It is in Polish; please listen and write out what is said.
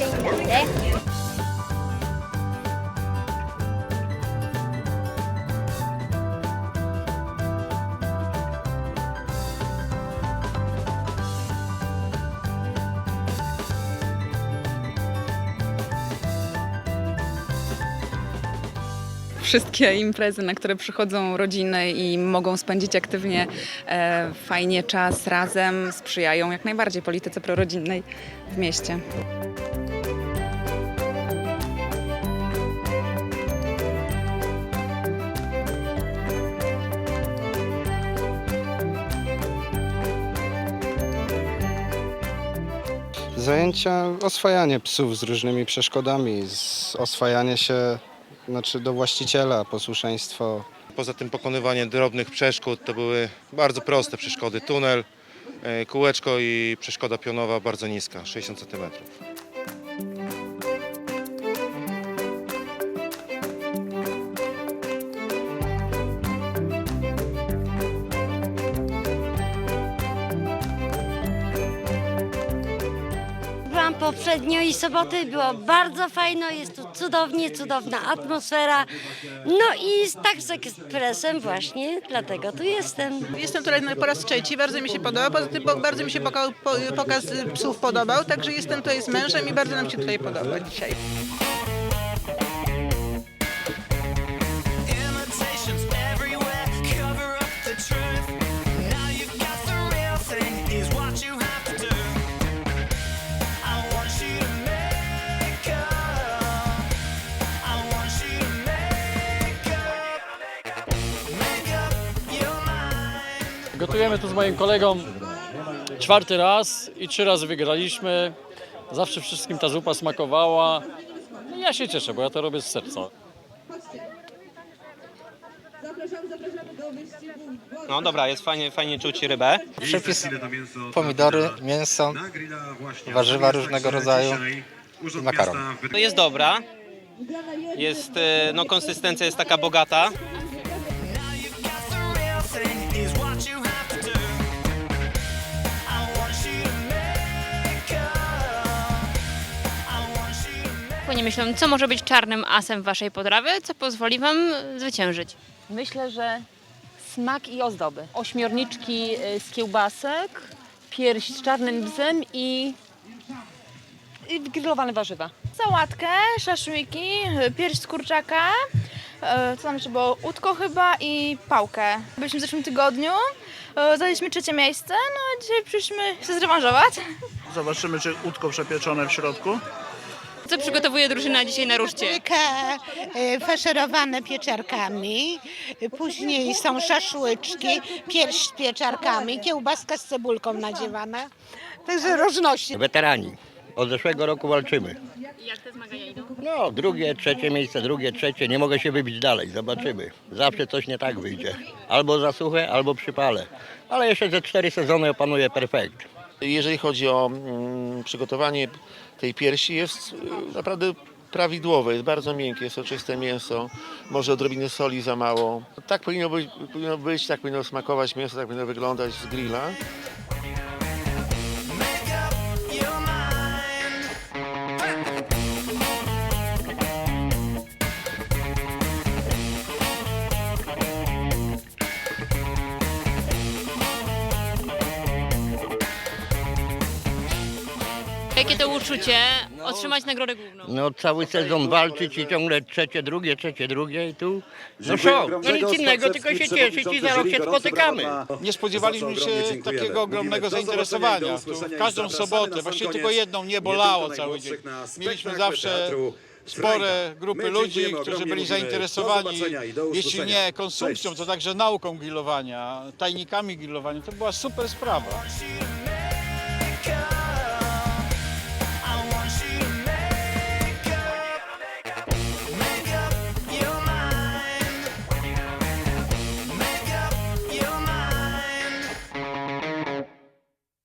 Dobry. wszystkie imprezy, na które przychodzą rodziny i mogą spędzić aktywnie, e, fajnie czas razem, sprzyjają jak najbardziej polityce prorodzinnej w mieście. Zajęcia, oswajanie psów z różnymi przeszkodami, z oswajanie się znaczy do właściciela, posłuszeństwo. Poza tym pokonywanie drobnych przeszkód to były bardzo proste przeszkody. Tunel, e, kółeczko i przeszkoda pionowa bardzo niska, 60 cm. Poprzednio i soboty, było bardzo fajno, jest tu cudownie, cudowna atmosfera. No i z Tax Expressem właśnie, dlatego tu jestem. Jestem tutaj po raz trzeci, bardzo mi się podoba. Poza tym bardzo mi się poka- po- pokaz psów podobał, także jestem tutaj z mężem i bardzo nam się tutaj podoba dzisiaj. Gotujemy tu z moim kolegą czwarty raz i trzy razy wygraliśmy. Zawsze wszystkim ta zupa smakowała. No i ja się cieszę, bo ja to robię z serca. No dobra, jest fajnie, fajnie czuć rybę. Przepis pomidory, mięso, warzywa różnego rodzaju i makaron. To jest dobra. Jest, e, no konsystencja jest taka bogata. Panie myślą, co może być czarnym asem waszej potrawy, co pozwoli wam zwyciężyć? Myślę, że smak i ozdoby. Ośmiorniczki y, z kiełbasek, pierś z czarnym bzem i, i grillowane warzywa. Sałatkę, szaszłyki, pierś z kurczaka, e, co tam jeszcze było, udko chyba i pałkę. Byliśmy w zeszłym tygodniu, e, zajęliśmy trzecie miejsce, no a dzisiaj przyszliśmy się zrewanżować. Zobaczymy, czy udko przepieczone w środku. Co przygotowuje drużyna dzisiaj na ruszcie? Faszerowane pieczarkami, później są szaszłyczki, pierś z pieczarkami, kiełbaska z cebulką nadziewana. Także różności. Weterani. Od zeszłego roku walczymy. Jak te zmagania idą? No, drugie, trzecie miejsce, drugie, trzecie. Nie mogę się wybić dalej. Zobaczymy. Zawsze coś nie tak wyjdzie. Albo za suche, albo przypale. Ale jeszcze ze cztery sezony opanuję perfekt. Jeżeli chodzi o mm, przygotowanie tej piersi, jest y, naprawdę prawidłowe, jest bardzo miękkie, jest soczyste mięso, może odrobinę soli za mało. Tak powinno być, powinno być, tak powinno smakować mięso, tak powinno wyglądać z grilla. Jakie to uczucie otrzymać nagrodę główną? No cały sezon walczyć i ciągle trzecie, drugie, trzecie, drugie i tu no show. No nic innego, tylko się cieszyć i za rok się spotykamy. Nie spodziewaliśmy się takiego ogromnego zainteresowania. Tu w każdą sobotę, właściwie tylko jedną nie bolało cały dzień. Mieliśmy zawsze spore grupy ludzi, którzy byli zainteresowani, jeśli nie konsumpcją, to także nauką grillowania, tajnikami grillowania. To była super sprawa.